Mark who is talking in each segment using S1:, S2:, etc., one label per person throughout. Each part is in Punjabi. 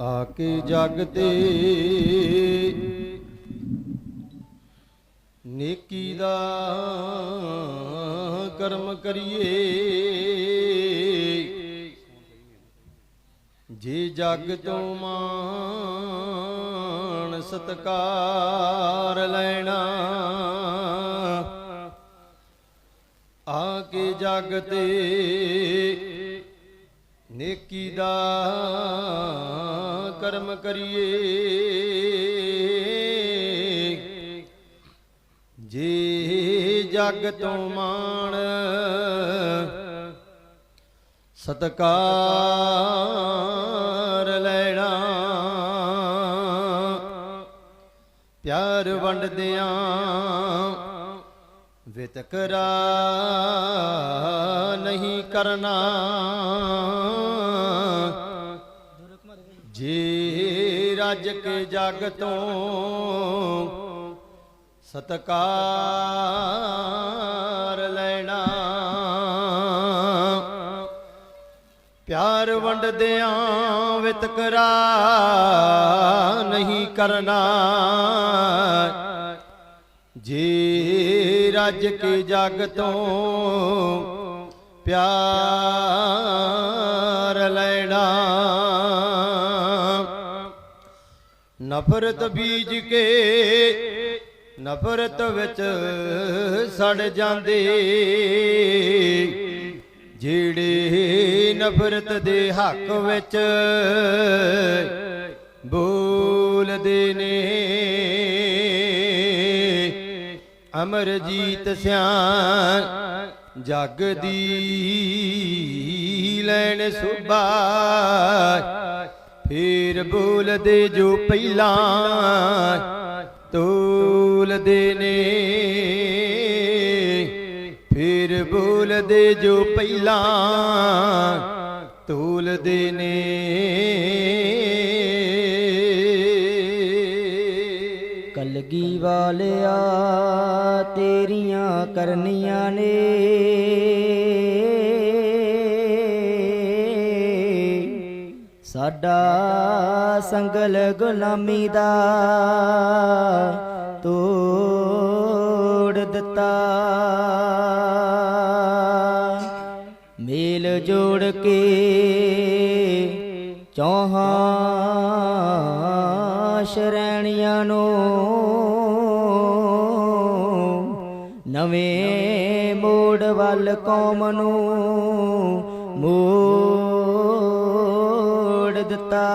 S1: ਆਕੇ ਜਗ ਤੇ। ਨੇਕੀ ਦਾ ਕਰਮ ਕਰੀਏ। ਜੇ ਜਗ ਤੋਂ ਮਾਨ ਸਤਕਾਰ ਲੈਣਾ ਆਕੇ ਜਗ ਤੇ ਨੇਕੀ ਦਾ ਕਰਮ ਕਰੀਏ। ਜੇ ਜਗ ਤੋਂ ਮਾਣ ਸਤਕਾਰ ਲੈਣਾ। ਪਿਆਰ ਵੰਡਦਿਆਂ ਵਿਤਕਰਾ ਨਹੀਂ ਕਰਨਾ। ਜੇ ਰੱਜ ਕੇ ਜਗ ਤੋਂ ਸਤਕਾਰ ਲੈਣਾ। ਪਿਆਰ ਵੰਡਦਿਆਂ ਵਿਤਕਰਾ ਨਹੀਂ ਕਰਨਾ। ਜੇ ਰੱਜ ਕੇ ਜਗ ਤੋਂ ਪਿਆਰ ਲੈਣਾ। ਨਫ਼ਰਤ ਬੀਜ ਕੇ ਨਫ਼ਰਤ ਵਿੱਚ ਸੜ ਜਾਂਦੇ। ਜਿਹੜੇ ਨਫ਼ਰਤ ਦੇ ਹੱਕ ਵਿੱਚ ਬੋਲਦੇ ਨੇ। ਅਮਰਜੀਤ ਸਿਆਣ ਜਗ ਦੀ ਲੈਣ ਸੁਭਾ ਫੇਰ ਬੋਲਦੇ ਜੋ ਪਹਿਲਾਂ ਤੋਲਦੇ ਨੇ ਫੇਰ ਬੋਲਦੇ ਜੋ ਪਹਿਲਾਂ ਤੋਲਦੇ ਨੇ
S2: ਕਲਗੀ ਵਾਲਿਆ, ਤੇਰੀਆਂ ਕਰਨੀਆਂ ਨੇ। ਸਾਡਾ ਸੰਗਲ ਗੁਲਾਮੀ ਦਾ ਤੋੜ ਦਿੱਤਾ। ਮੇਲ ਜੋੜ ਕੇ ਚੌਹਾਂ ਸ਼ਰੈਣੀਆਂ ਨੂੰ ਨਵੇਂ ਮੋੜ ਵੱਲ ਕੌਮ ਨੂੰ ਮੋੜ ਦਿੱਤਾ।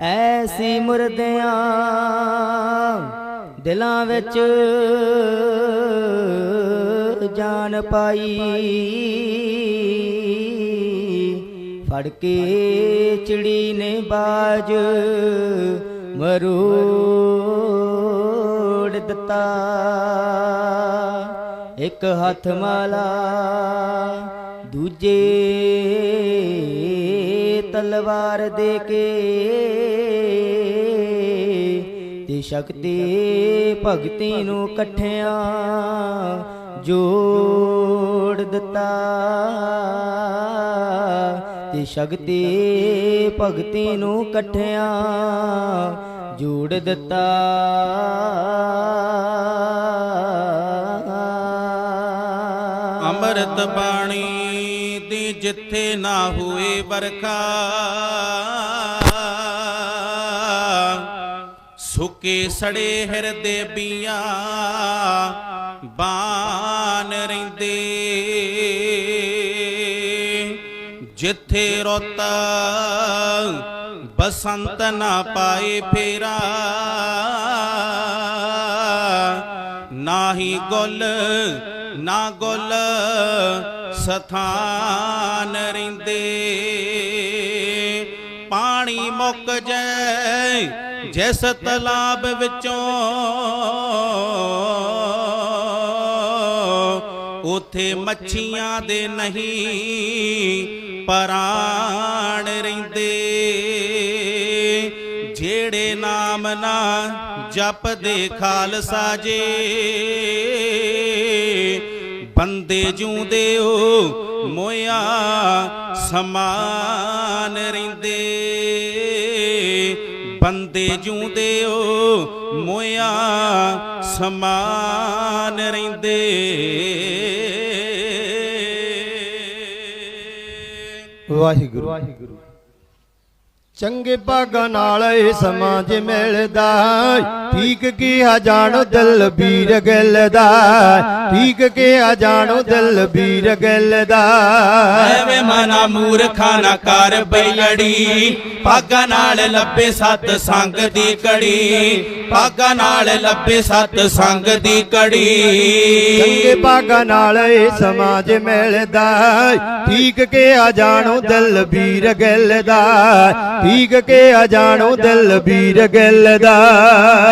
S2: ਐਸੀ ਮੁਰਦਿਆਂ ਦਿਲਾਂ ਵਿੱਚ ਜਾਨ ਪਾਈ। ਫੜ ਕੇ ਚਿੜੀ ਨੇ ਬਾਜ ਮਰੋੜ ਦਿੱਤਾ। ਇੱਕ ਹੱਥ ਮਾਲਾ, ਦੂਜੇ ਤਲਵਾਰ ਦੇ ਕੇ। ਤੇ ਸ਼ਕਤੀ ਭਗਤੀ ਨੂੰ ਇਕੱਠਿਆਂ ਜੋੜ ਦਿੱਤਾ। ਤੇ ਸ਼ਕਤੀ ਭਗਤੀ ਨੂੰ ਇਕੱਠਿਆਂ ਜੋੜ ਦਿੱਤਾ।
S3: ਅੰਮ੍ਰਿਤ ਬਾਣੀ ਦੀ ਜਿੱਥੇ ਨਾ ਹੋਏ ਵਰਖਾ, ਸੁੱਕੇ ਸੜੇ ਹਿਰਦੇ ਬੀਆਂ, ਬਾਨ ਰਹਿੰਦੇ ਜਿੱਥੇ ਰੁੱਤ ਬਸੰਤ ਨਾ ਪਾਏ ਫੇਰਾ, ਨਾਹੀ ਗੁੱਲ, ਨਾ ਗੁੱਲ ਸਥਾਨ ਰਹਿੰਦੇ ਪਾਣੀ ਮੁੱਕ ਜੈ ਜਿਸ ਤਲਾਬ ਵਿੱਚੋਂ, ਉਥੇ ਮੱਛੀਆਂ ਦੇ ਨਹੀਂ ਪਰਾਣ ਰਹਿੰਦੇ। ਜਿਹੜੇ ਨਾਮ ਨਾ ਜਪਦੇ ਖਾਲਸਾ ਜੇ, ਬੰਦੇ ਜੂਦੇ ਹੋ ਮੋਇਆ ਸਮਾਨ ਰਹਿੰਦੇ। ਬੰਦੇ ਜੂਦੇ ਓ ਮੋਇਆ ਸਮਾਨ ਰਹਿੰਦੇ।
S1: ਵਾਹਿਗੁਰੂ। ਵਾਹਿਗੁਰੂ। ਚੰਗੇ ਭਾਗਾਂ ਨਾਲ ਇਹ ਸਮਾਜ ਮਿਲਦਾ ਠੀਕ ਕੀਆ ਜਾਣੋ ਦਿਲ ਵੀਰ ਗਿੱਲ ਦਾ। ਠੀਕ ਕੀਆ ਜਾਣੋ ਦਿਲ ਵੀਰ ਗਿੱਲ ਦਾ।
S3: ਐਵੇਂ ਮਨਾ ਮੂਰਖਾਂ ਨਾ ਕਰ ਬਈੜੀ ਪਾਗਾਂ ਨਾਲ ਲੱਭੇ ਸਤ ਸੰਗ ਦੀ ਕੜੀ ਪਾਗਾਂ ਨਾਲ ਲੱਭੇ ਸਤ ਸੰਗ ਦੀ ਕੜੀ
S1: ਚੰਗੇ ਭਾਗਾਂ ਨਾਲ ਇਹ ਸਮਾਜ ਮਿਲਦਾ। ਠੀਕ ਕੀਆ ਜਾਣੋ ਦਿਲ ਵੀਰ ਗਿੱਲ ਦਾ। ਠੀਕ ਕੀਆ ਜਾਣੋ ਦਿਲ ਵੀਰ ਗਿੱਲ ਦਾ।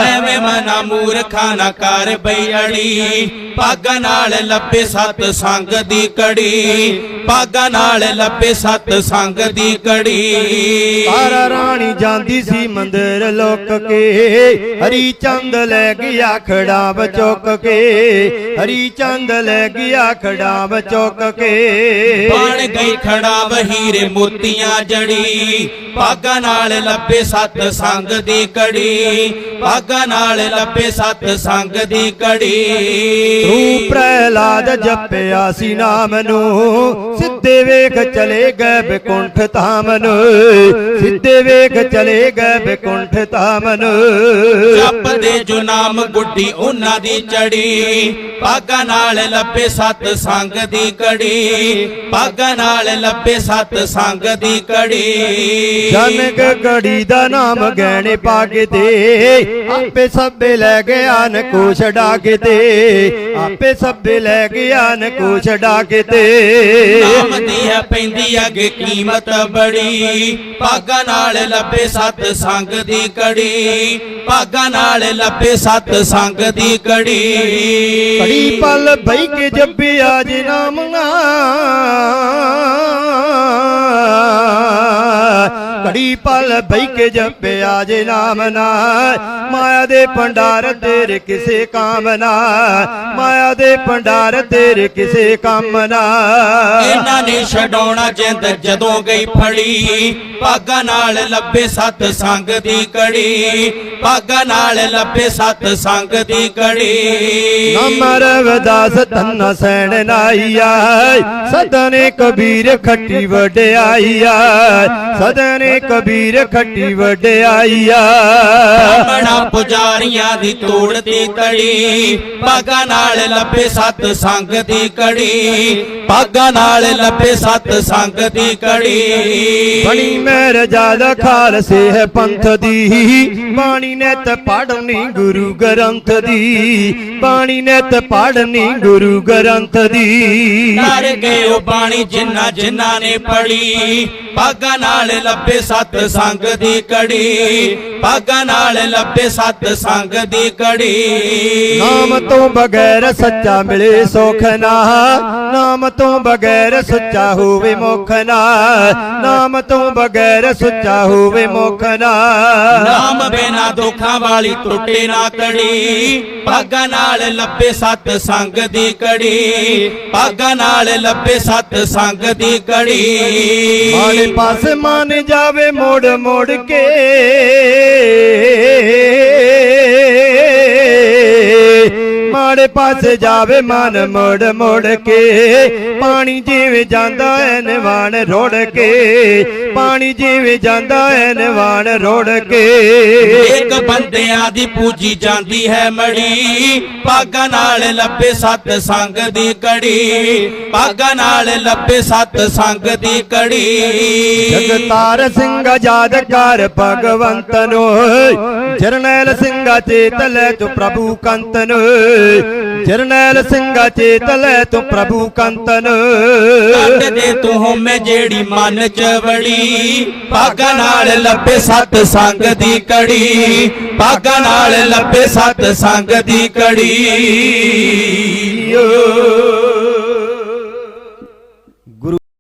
S3: ਐਵੇਂ ਮਨਾ ਮੂਰਖਾਂ ਨਾ ਕਰ ਬਈੜੀ ਪਾਗਾਂ ਨਾਲ ਲੱਭੇ ਸਤ ਸੰਗ ਦੀ ਕੜੀ। ਪਾਗਾਂ ਨਾਲ ਲੱਭੇ ਸਤ ਸੰਗ ਦੀ ਕੜੀ।
S1: ਤਾਰਾ ਰਾਣੀ ਜਾਂਦੀ ਸੀ ਮੰਦਰ ਲੋਕ ਕੇ। ਹਰੀ ਚੰਦ ਲੈ ਗਿਆ ਖੜਾਵ ਚੁੱਕ ਕੇ। ਹਰੀ ਚੰਦ ਲੈ ਗਿਆ ਖੜਾਵ ਚੁੱਕ ਕੇ।
S3: ਬਣ ਗਈ ਖੜਾ ਵਹੀਰੇ ਮੋਤੀਆਂ ਜੜੀ। ਪਾਗਾਂ ਨਾਲ ਲੱਭੇ ਸਤ ਸੰਗ ਦੀ ਕੜੀ। ਪਾਗਾਂ ਨਾਲ ਲੱਭੇ ਸਤ ਸੰਗ ਦੀ ਕੜੀ
S1: ਤੂੰ ਪ੍ਰਹਿਲਾਦ ਜਪਿਆ ਸੀ ਨਾਮ ਨੂੰ ਸਿੱਧੇ ਵੇਖ ਚਲੇ ਗਏ ਬਿਕੁੰਠ ਧਾਮ ਨੂੰ ਸਿੱਧੇ ਵੇਖ ਚਲੇ ਗਏ ਬਿਕੁੰਠ ਧਾਮ ਨੂੰ
S3: ਜਪਦੇ ਜੋ ਨਾਮ ਗੁੱਡੀ ਉਹਨਾਂ ਦੀ ਚੜੀ। ਪਾਗਾਂ ਨਾਲ ਲੱਭੇ ਸਤ ਸੰਗ ਦੀ ਕੜੀ ਪਾਗਾਂ ਨਾਲ ਲੱਭੇ ਸਤ ਸੰਗ ਦੀ ਕੜੀ
S1: ਜਨਕ ਗੜੀ ਦਾ ਨਾਮ ਗਹਿਣੇ ਪਾ ਕੇ ਦੇ। ਆਪੇ ਸਭੇ ਲੈ ਗਿਆ ਨ ਕੋ ਛਡਾ ਕੇ ਦੇ ਆਪੇ ਸਭੇ ਲੈ ਗਿਆ ਨ ਕੋ ਛਡਾ ਕੇ ਤੇ।
S3: ਨਾਮ ਦੀ ਹੈ ਪੈਂਦੀ ਅੱਗੇ ਕੀਮਤ ਬੜੀ। ਪਾਗਾਂ ਨਾਲ ਲੱਭੇ ਸਤ ਸੰਗ ਦੀ ਕੜੀ। ਪਾਗਾਂ ਨਾਲ ਲੱਭੇ ਸਤ ਸੰਗ ਦੀ ਕੜੀ।
S1: ਕੜੀ ਪਲ ਬਈ ਕੇ ਜੱਬਿਆ ਜੀ ਨਾਮ ਨਾ ਕੜੀ ਪਲ ਬਈ ਕੇ ਜੱਬਿਆ ਜੀ ਨਾਮ ਨਾ। ਮਾਇਆ ਦੇ ਭੰਡਾਰ ਤੇਰੇ ਕਿਸੇ ਕਾਮ ਨਾ। ਮਾਇਆ ਦੇ ਭੰਡਾਰ ਤੇਰੇ ਕਿਸੇ ਕੰਮ ਨਾ।
S3: ਇਹਨਾਂ ਨੇ ਛਡਾਉਣਾ ਜਿੰਦ ਜਦੋਂ ਗਈ ਫੜੀ। ਪਾਗਾਂ ਨਾਲ ਲੱਭੇ ਸਤ ਸੰਗ ਦੀ ਕੜੀ। ਪਾਗਾਂ ਨਾਲ ਲੱਭੇ ਸਤ ਸੰਗ ਦੀ ਕੜੀ।
S1: ਨਾਮ ਰਵਦਾਸ ਤਨ ਸੈਣ ਨਾਈਆ ਸਦਨੇ ਕਬੀਰ ਖੱਟੀ ਵਡਿਆਈਆ ਸਦਨੇ ਕਬੀਰ ਖੱਟੀ ਵਡਿਆਈਆ।
S3: ਬਣਾ ਪੁਜਾਰੀਆਂ ਦੀ ਤੜੀ ਪਾਗਾਂ ਨਾਲ ਲੱਭੇ ਸਤ ਸੰਗ ਦੀ ਕੜੀ ਪਾਗਾਂ ਨਾਲ ਲੱਭੇ ਸਤ ਸੰਗ ਦੀ ਕੜੀ।
S1: ਬਣੀ ਮੇਰ ਜ਼ਿਆਦਾ ਖਾਲਸੇ ਹੈ ਪੰਥ ਦੀ ਬਾਣੀ ਨੇ ਤੇ ਪੜਨੀ ਗੁਰੂ ਗ੍ਰੰਥ ਦੀ ਬਾਣੀ ਨੇ ਤੇ ਪੜਨੀ ਗੁਰੂ ਗ੍ਰੰਥ ਦੀ।
S3: ਕਰ ਗਏ ਉਹ ਬਾਣੀ ਜਿਨ੍ਹਾਂ ਜਿਨ੍ਹਾਂ ਨੇ ਪੜੀ ਪਾਗਾਂ ਨਾਲ ਲੱਭੇ ਸਤ ਸੰਗ ਦੀ ਕੜੀ ਪਾਗਾਂ ਨਾਲ ਲੱਭੇ ਸਤ ਸੰਗ ਦੀ ਕੜੀ।
S1: ਨਾਮ ਤੋਂ ਬਗੈਰ ਸੱਚਾ ਮਿਲੇ ਸੁਖ ਨਾ ਨਾਮ ਤੋਂ ਬਗੈਰ ਸੱਚਾ ਹੋਵੇ ਮੁਖ ਨਾ ਨਾਮ ਤੋਂ ਬਗੈਰ ਸੱਚਾ ਹੋਵੇ ਮੁਖ ਨਾ।
S3: ਨਾਮ ਬਿਨਾ ਦੁੱਖਾਂ ਵਾਲੀ ਟੁੱਟੇ ਨਾ ਕੜੀ ਪਾਗਾਂ ਨਾਲ ਲੱਭੇ ਸਤ ਸੰਗ ਦੀ ਕੜੀ ਪਾਗਾਂ ਨਾਲ ਲੱਭੇ ਸਤ ਸੰਗ ਦੀ ਕੜੀ।
S1: ਮਾੜੇ ਪਾਸੇ ਮਨ ਜਾਵੇ ਮੋੜ ਮੋੜ ਕੇ। ਪਾਸੇ ਜਾਵੇ ਮਨ ਮੋੜ ਮੋੜ ਕੇ। ਪਾਣੀ ਜਿਵੇਂ ਜਾਂਦਾ ਐ ਨਿਵਾਣ ਰੋੜ ਕੇ। ਪਾਣੀ ਜਿਵੇਂ ਜਾਂਦਾ ਐ ਨਿਵਾਣ ਰੋੜ ਕੇ।
S3: ਇੱਕ ਬੰਦਿਆਂ ਦੀ ਪੂਜੀ ਜਾਂਦੀ ਹੈ ਮੜੀ। ਪਾਗਾਂ ਨਾਲ ਲੱਭੇ ਸਤ ਸੰਗ ਦੀ ਕੜੀ। ਪਾਗਾਂ ਨਾਲ ਲੱਭੇ ਸਤ ਸੰਗ ਦੀ ਕੜੀ।
S1: ਜਗਤਾਰ ਸਿੰਘ ਆਜ਼ਾਦ ਕਰ ਭਗਵੰਤ ਨੂੰ। ਜਰਨੈਲ ਸਿੰਘਾ ਚੇਤ ਲੈ ਤੂੰ ਪ੍ਰਭੂ ਕੰਤ ਨੂੰ। ਜਰਨੈਲ ਸਿੰਘਾ ਚੇਤ ਲੈ ਤੂੰ ਪ੍ਰਭੂ ਕੰਤ ਨੂੰ
S3: ਦੇ ਤੂੰ ਮੈਂ ਜਿਹੜੀ ਮਨ ਚ ਵੜੀ। ਪਾਗਾਂ ਨਾਲ ਲੱਭੇ ਸਤ ਸੰਗ ਦੀ ਕੜੀ। ਪਾਗਾਂ ਨਾਲ ਲੱਭੇ ਸਤ ਸੰਗ ਦੀ ਕੜੀ।
S1: ਓ